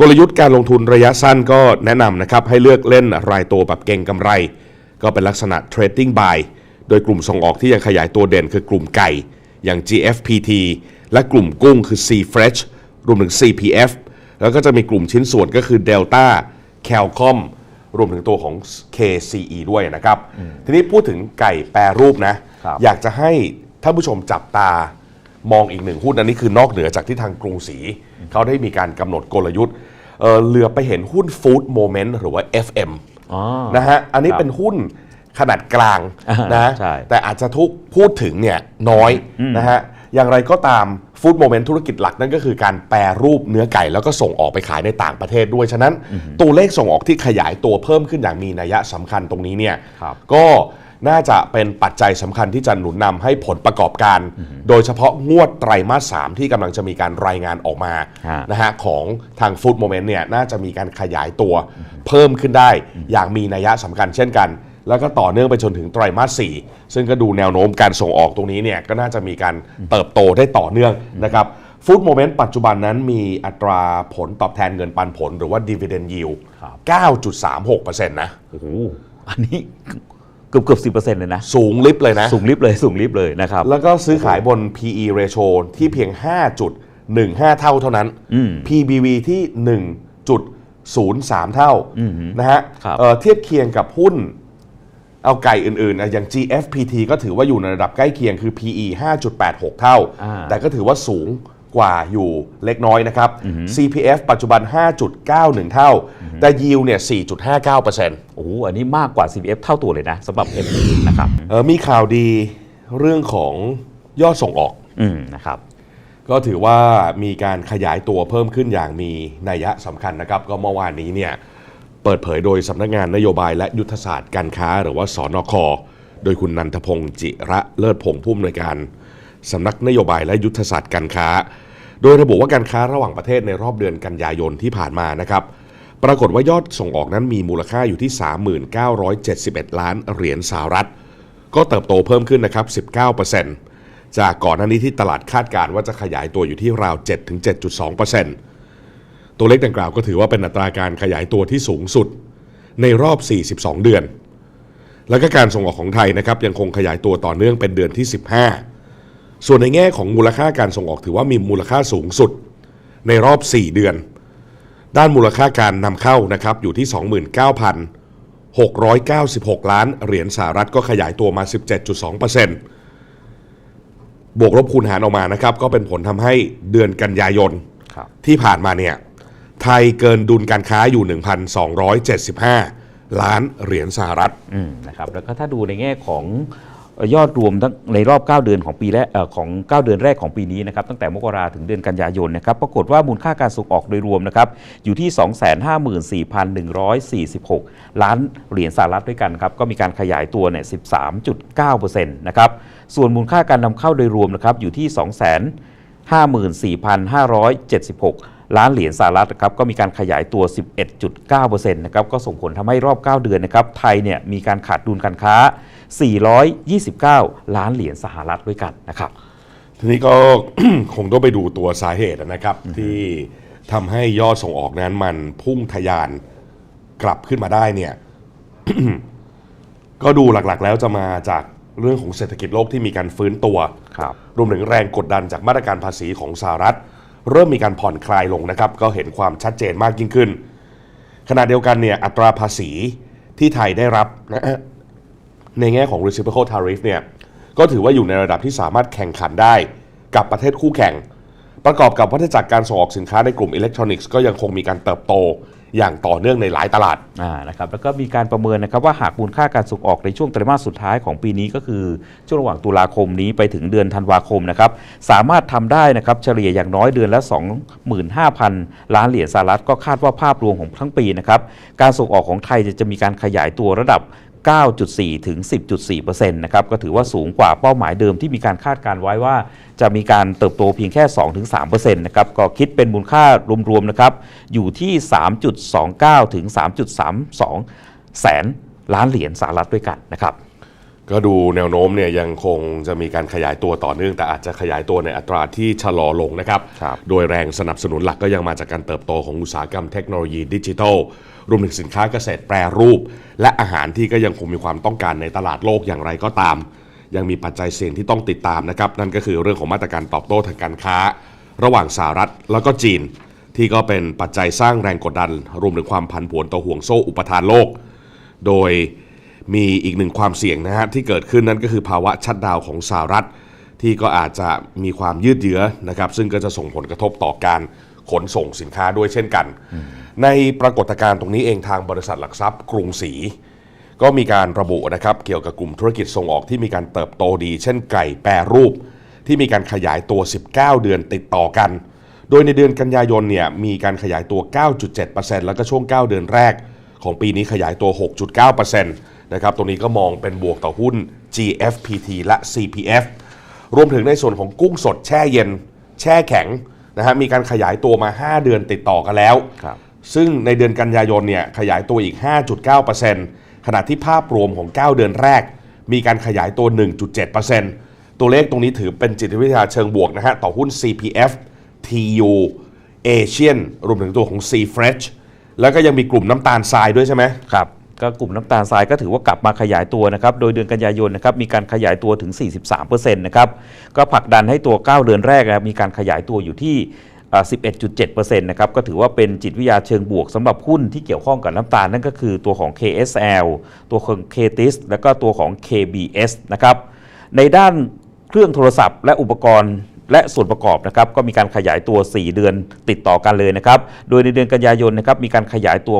กลยุทธ์การลงทุนระยะสั้นก็แนะนำนะครับให้เลือกเล่นรายตัวแบบเก่งกำไร ก็เป็นลักษณะ trading buy โดยกลุ่มส่งออกที่ยังขยายตัวเด่นคือกลุ่มไก่ อย่าง GFPT และกลุ่มกุ้งคือ C Fresh รวมถึง CPF แล้วก็จะมีกลุ่มชิ้นส่วนก็คือ Delta Calcom รวมถึงตัวของ KCE ด้วยนะครับ ทีนี้พูดถึงไก่แปรรูปนะครับอยากจะให้ท่านผู้ชมจับตามองอีกหนึ่งหุ้นอันนี้คือนอกเหนือจากที่ทางกรุงศรีเขาได้มีการกำหนดกลยุทธ์ เอ่อเหลือไปเห็นหุ้น Food Moment หรือว่า FM อ๋อ นะฮะ อันนี้ครับเป็นหุ้นขนาดกลางอ่านะ ใช่ แต่อาจจะทุกพูดถึงเนี่ยน้อยนะฮะ อย่างไรก็ตามฟู้ดโมเมนต์ธุรกิจหลักนั่นก็คือการแปรรูปเนื้อไก่ แล้วก็ส่งออกไปขายในต่างประเทศด้วย ฉะนั้นตัวเลขส่งออกที่ขยายตัวเพิ่มขึ้นอย่างมีนัยสำคัญตรงนี้เนี่ย ครับ ก็ น่าจะเป็นปัจจัยสำคัญที่จะหนุนนำให้ผลประกอบการ โดยเฉพาะงวดไตรมาส3ที่กำลังจะมีการรายงานออกมาฮะ นะฮะของทางฟู้ดโมเมนต์เนี่ยน่าจะมีการขยายตัวเพิ่มขึ้นได้ อย่างมีนัยสำคัญเช่นกัน แล้วก็ต่อเนื่องไปจนถึงไตรมาส4ซึ่งก็ดูแนวโน้มการส่งออกตรงนี้เนี่ยก็น่าจะมีการเติบโตได้ต่อเนื่องนะครับฟู้ดโมเมนต์ปัจจุบันนั้นมีอัตราผลตอบแทนเงินปันผลหรือว่า dividend yield ครับ9.36%นะ โอ้โห อันนี้ เกือบเกือบสิเลยนะ สูงลิบเลยนะ สูงลิฟต์เลยสูงลิฟต์เลยนะครับ แล้วก็ซื้อขายบน PE ratio ที่เพียง 5.15 เท่าเท่านั้น PBV ที่ 1.03 เท่านะฮะครับ เอ่อเทียบเคียงกับหุ้นเอาไก่อื่นๆอะอย่าง GFPT ก็ถือว่าอยู่ในระดับใกล้เคียงคือ PE 5.86 เท่าอ่าแต่ก็ถือว่าสูง กว่าอยู่เล็กน้อยนะครับ CPF ปัจจุบัน 5.91 เท่า แต่ yield เนี่ย 4.59%โอ้โหอันนี้มากกว่า CPF เท่าตัวเลยนะสำหรับ M นะครับเอ่อมีข่าวดีเรื่องของยอดส่งออก อืมนะครับก็ถือว่ามีการขยายตัวเพิ่มขึ้นอย่างมีนัยสำคัญนะครับ ก็เมื่อวานนี้เนี่ยเปิดเผยโดยสำนักงานนโยบายและยุทธศาสตร์การค้า หรือว่าสอนคโดยคุณนันทพงศ์จิระเลิศพงศ์ผู้อำนวยการสำนักนโยบายและยุทธศาสตร์การค้า โดยระบุว่าการค้าระหว่างประเทศในรอบเดือนกันยายนที่ผ่านมานะครับ ปรากฏว่ายอดส่งออกนั้นมีมูลค่าอยู่ที่ 3971 ล้านเหรียญสหรัฐ ก็เติบโตเพิ่มขึ้นนะครับ 19%จากก่อนหน้านี้ที่ตลาดคาดการณ์ว่าจะขยายตัวอยู่ที่ราว 7-7.2%ตัวเลขดังกล่าวก็ถือว่าเป็นอัตราการขยายตัวที่สูงสุด ในรอบ 42 เดือน แล้วก็การส่งออกของไทยนะครับยังคงขยายตัวต่อเนื่องเป็นเดือนที่ 15 ส่วนในแง่ของมูลค่าการส่งออกถือว่ามีมูลค่าสูงสุดในรอบ 4 เดือน ด้านมูลค่าการนำเข้านะครับอยู่ที่ 29,696 ล้านเหรียญสหรัฐก็ขยายตัวมา 17.2%บวกลบคูณหารออกมานะครับ ก็เป็นผลทำให้เดือนกันยายนครับที่ผ่านมาเนี่ยไทยเกินดุลการค้าอยู่ 1,275 ล้านเหรียญสหรัฐอืมนะครับแล้วก็ถ้าดูในแง่ของเอ่อ ยอดรวมทั้งในรอบ 9 เดือนของปีแรกเอ่อของ 9 เดือนแรกของปีนี้นะครับตั้งแต่มกราถึงเดือนกันยายนนะครับปรากฏว่ามูลค่าการส่งออกโดยรวมนะครับอยู่ที่ 254,146 ล้านเหรียญสหรัฐด้วยกันครับก็มีการขยายตัวเนี่ย 13.9%นะครับส่วนมูลค่าการนำเข้าโดยรวมนะครับอยู่ที่ 254,576 ล้านเหรียญสหรัฐนะครับก็มีการขยายตัว 11.9%นะครับก็ส่งผลทำให้รอบ 9 เดือนนะครับไทยเนี่ยมีการขาดดุลการค้า 429 ล้านเหรียญสหรัฐด้วยกันนะครับทีนี้ก็ คงต้องไปดูตัวสาเหตุนะครับ ที่ทำให้ยอดส่งออกนั้นมันพุ่งทะยานกลับขึ้นมาได้เนี่ย ก็ดูหลักๆ แล้วจะมาจากเรื่องของเศรษฐกิจโลกที่มีการฟื้นตัวครับรวมถึงแรงกดดันจากมาตรการภาษีของสหรัฐ เริ่มมีการผ่อนคลายลงนะครับ ก็เห็นความชัดเจนมากยิ่งขึ้น ขณะเดียวกันเนี่ยอัตราภาษีที่ไทยได้รับนะในแง่ของ reciprocal tariff เนี่ยก็ถือว่าอยู่ในระดับที่สามารถแข่งขันได้กับประเทศคู่แข่ง ประกอบกับวัฏจักรการส่งออกสินค้าในกลุ่มอิเล็กทรอนิกส์ก็ยังคงมีการเติบโต อย่างต่อเนื่องในหลายตลาดอ่านะครับแล้วก็มีการประเมินนะครับว่าหากมูลค่าการส่งออกในช่วงไตรมาสสุดท้ายของปีนี้ก็คือ ช่วงระหว่างตุลาคมนี้ไปถึงเดือนธันวาคมนะครับสามารถทำได้นะครับเฉลี่ยอย่างน้อยเดือนละ 25,000 ล้านเหรียญสหรัฐก็คาดว่าภาพรวมของทั้งปีนะครับการส่งออกของไทยจะจะมีการขยายตัวระดับ 9.4 ถึง 10.4%นะครับ ก็ถือว่าสูงกว่าเป้าหมายเดิมที่มีการคาดการไว้ว่า จะมีการเติบโตเพียงแค่ 2-3%นะครับ ก็คิดเป็นมูลค่ารวมๆนะครับ อยู่ที่ 3.29 ถึง 3.32 แสนล้านเหรียญสหรัฐด้วยกันนะครับ ก็ดูแนวโน้มเนี่ยยังคงจะมีการขยายตัวต่อเนื่อง แต่อาจจะขยายตัวในอัตราที่ชะลอลงนะครับครับ โดยแรงสนับสนุนหลักก็ยังมาจากการเติบโตของอุตสาหกรรมเทคโนโลยีดิจิทัล รวมถึงสินค้าเกษตรแปรรูป และอาหารที่ก็ยังคงมีความต้องการในตลาดโลกอย่างไรก็ตาม ยังมีปัจจัยเสี่ยงที่ต้องติดตามนะครับ นั่นก็คือเรื่องของมาตรการตอบโต้ทางการค้า ระหว่างสหรัฐแล้วก็จีน ที่ก็เป็นปัจจัยสร้างแรงกดดัน รวมถึงความผันผวนต่อห่วงโซ่อุปทานโลก โดย มีอีกหนึ่งความเสี่ยงนะฮะที่เกิดขึ้นนั่นก็คือภาวะชัดดาวของสหรัฐ ที่ก็อาจจะมีความยืดเยื้อนะครับ ซึ่งก็จะส่งผลกระทบต่อการขนส่งสินค้าด้วยเช่นกัน ในปรากฏการณ์ตรงนี้เองทางบริษัทหลักทรัพย์กรุงศรีก็มีการระบุนะครับเกี่ยวกับกลุ่มธุรกิจส่งออกที่มีการเติบโตดี เช่นไก่แปรรูป ที่มีการขยายตัว 19 เดือนติดต่อกัน โดยในเดือนกันยายนเนี่ยมีการขยายตัว 9.7%แล้วก็ช่วง 9 เดือนแรก ของปีนี้ขยายตัว 6.9% นะครับตรงนี้ก็มองเป็นบวกต่อหุ้น GFPT และ CPF รวมถึงในส่วนของกุ้งสดแช่เย็น แช่แข็งนะฮะมีการขยายตัวมา 5 เดือนติดต่อกันแล้วครับซึ่งในเดือนกันยายนเนี่ยขยายตัวอีก 5.9%ขณะที่ภาพรวมของ 9 เดือนแรก มีการขยายตัว 1.7%ตัวเลขตรงนี้ถือเป็นจิตวิทยาเชิงบวกนะฮะต่อหุ้น CPF TU Asian รวมถึงตัวของ C Fresh แล้วก็ยังมีกลุ่มน้ำตาลทรายด้วยใช่ไหมครับ ก็กลุ่มน้ำตาลทรายก็ถือว่ากลับมาขยายตัวนะครับ โดยเดือนกันยายนนะครับมีการขยายตัวถึง 43%นะครับก็ผลักดันให้ตัว 9 เดือนแรกนะมีการขยายตัวอยู่ที่อ่า11.7%นะครับก็ถือว่าเป็นจิตวิทยาเชิงบวกสำหรับหุ้นที่เกี่ยวข้องกับน้ำตาล นั่นก็คือตัวของ KSL ตัวของ KTIS แล้วก็ตัวของ KBS นะครับในด้านเครื่องโทรศัพท์และอุปกรณ์ และส่วนประกอบนะครับก็มีการขยายตัว 4 เดือนติดต่อกันเลยนะครับ โดยในเดือนกันยายนนะครับมีการขยายตัว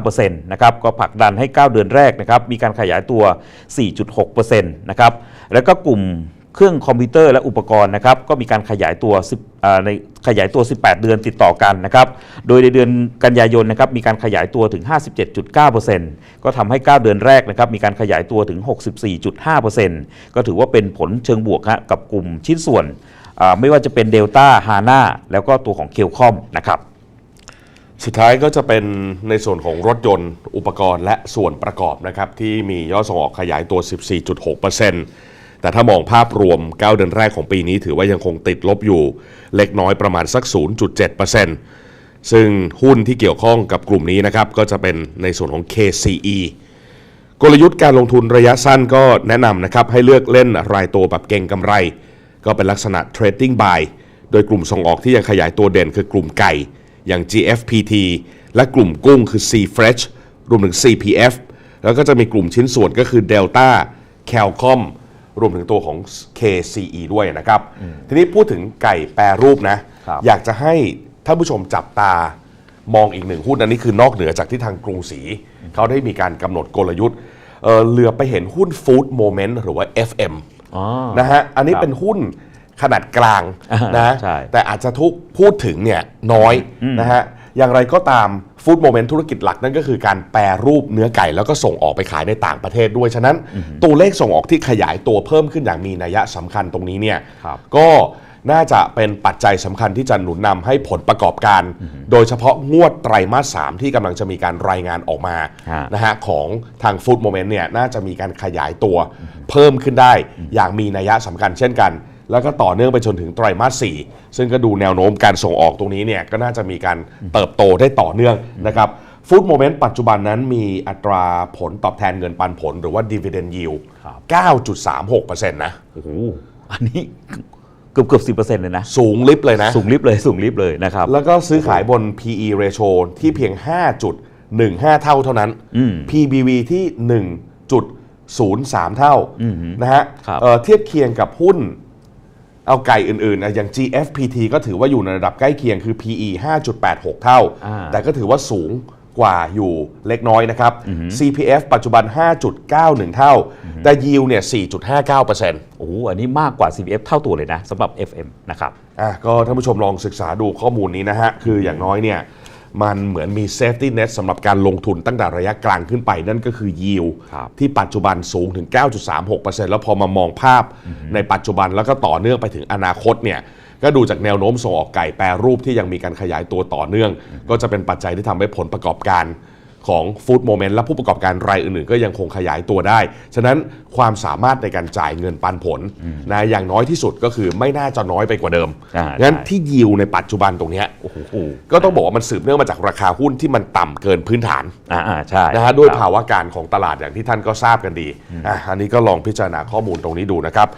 65%นะครับก็ผลักดันให้ 9 เดือนแรกนะครับมีการขยายตัว 4.6%นะครับแล้วก็กลุ่มเครื่องคอมพิวเตอร์และอุปกรณ์นะครับก็มีการขยายตัว10ในขยายตัว 18 เดือนติดต่อกันนะครับ โดยในเดือนกันยายนนะครับมีการขยายตัวถึง 57.9%ก็ทำให้ 9 เดือนแรกนะครับมีการขยายตัวถึง 64.5%ก็ถือว่าเป็นผลเชิงบวกฮะกับกลุ่มชิ้นส่วน ไม่ว่าจะเป็นเดลต้าฮาน่าแล้วก็ตัวของเคลคอมนะครับสุดท้ายก็จะเป็นในส่วนของรถยนต์อุปกรณ์และส่วนประกอบนะครับ ที่มียอดส่งออกขยายตัว 14.6%แต่ถ้ามองภาพรวม 9 เดือนแรกของปีนี้ถือว่ายังคงติดลบอยู่เล็กน้อยประมาณสัก 0.7%ซึ่งหุ้นที่เกี่ยวข้องกับกลุ่มนี้นะครับ ก็จะเป็นในส่วนของ KCE กลยุทธ์การลงทุนระยะสั้นก็แนะนำนะครับให้เลือกเล่นรายตัวแบบเก่งกำไร ก็เป็นลักษณะ trading buy โดยกลุ่มส่งออกที่ยังขยายตัวเด่นคือกลุ่มไก่ อย่าง GFPT และกลุ่มกุ้งคือ C Fresh รวมถึง CPF แล้วก็จะมีกลุ่มชิ้นส่วนก็คือ Delta Calcom รวมถึงตัวของ KCE ด้วยนะครับ ทีนี้พูดถึงไก่แปรรูปนะครับอยากจะให้ท่านผู้ชมจับตามองอีกหนึ่งหุ้นอันนี้คือนอกเหนือจากที่ทางกรุงศรีเขาได้มีการกำหนดกลยุทธ์เอ่อเหลือไปเห็นหุ้น Food Moment หรือว่า FM อ๋อ นะฮะอันนี้ครับเป็นหุ้นขนาดกลางอ่านะใช่แต่อาจจะทุกพูดถึงเนี่ยน้อยนะฮะอย่างไรก็ตามฟู้ดโมเมนต์ธุรกิจหลักนั่นก็คือการแปรรูปเนื้อไก่ แล้วก็ส่งออกไปขายในต่างประเทศด้วย ฉะนั้นตัวเลขส่งออกที่ขยายตัวเพิ่มขึ้นอย่างมีนัยสำคัญตรงนี้เนี่ยครับก็ น่าจะเป็นปัจจัยสำคัญที่จะหนุนนำให้ผลประกอบการ โดยเฉพาะงวดไตรมาส3ที่กำลังจะมีการรายงานออกมาฮะ นะฮะของทางฟู้ดโมเมนต์เนี่ยน่าจะมีการขยายตัวเพิ่มขึ้นได้อย่างมีนัยสำคัญเช่นกัน แล้วก็ต่อเนื่องไปจนถึงไตรมาส4ซึ่งก็ดูแนวโน้มการส่งออกตรงนี้เนี่ยก็น่าจะมีการเติบโตได้ต่อเนื่องนะครับฟู้ดโมเมนต์ปัจจุบันนั้นมีอัตราผลตอบแทนเงินปันผลหรือว่า dividend yield ครับ9.36%นะ โอ้โห อันนี้ เกือบเกือบสิเลยนะ สูงลิบเลยนะ สูงลิฟต์เลยสูงลิฟต์เลยนะครับ แล้วก็ซื้อขายบน PE ratio ที่เพียง 5.15 เท่าเท่านั้น PBV ที่ 1.03 เท่านะฮะครับ เอ่อเทียบเคียงกับหุ้นเอาไก่อื่นๆนะอย่าง GFPT ก็ถือว่าอยู่ในระดับใกล้เคียงคือ PE 5.86 เท่าอ่าแต่ก็ถือว่าสูง กว่าอยู่เล็กน้อยนะครับ CPF ปัจจุบัน 5.91 เท่า แต่ yield เนี่ย4.59%โอ้โหอันนี้มากกว่า CPF เท่าตัวเลยนะสำหรับ FM นะครับอะก็ท่านผู้ชมลองศึกษาดูข้อมูลนี้นะฮะ คืออย่างน้อยเนี่ยมันเหมือนมี safety net สำหรับการลงทุนตั้งแต่ระยะกลางขึ้นไปนั่นก็คือ yield ครับที่ปัจจุบันสูงถึง 9.36%แล้วพอมามองภาพในปัจจุบันแล้วก็ต่อเนื่องไปถึงอนาคตเนี่ย ก็ดูจากแนวโน้มส่งออกไก่แปรรูปที่ยังมีการขยายตัวต่อเนื่อง ก็จะเป็นปัจจัยที่ทำให้ผลประกอบการของฟู้ดโมเมนต์และผู้ประกอบการรายอื่นๆ ก็ยังคงขยายตัวได้ ฉะนั้นความสามารถในการจ่ายเงินปันผลนะอย่างน้อยที่สุดก็คือไม่น่าจะน้อยไปกว่าเดิมอ่างั้นใช่ที่ยิวในปัจจุบันตรงเนี้ยโอ้โหก็ต้องบอกว่ามันสืบเนื่องมาจากราคาหุ้นที่มันต่ำเกินพื้นฐานอ่าอ่าใช่นะฮะด้วยครับภาวะการของตลาดอย่างที่ท่านก็ทราบกันดีอะอันนี้ก็ลองพิจารณาข้อมูลตรงนี้ดูนะครับ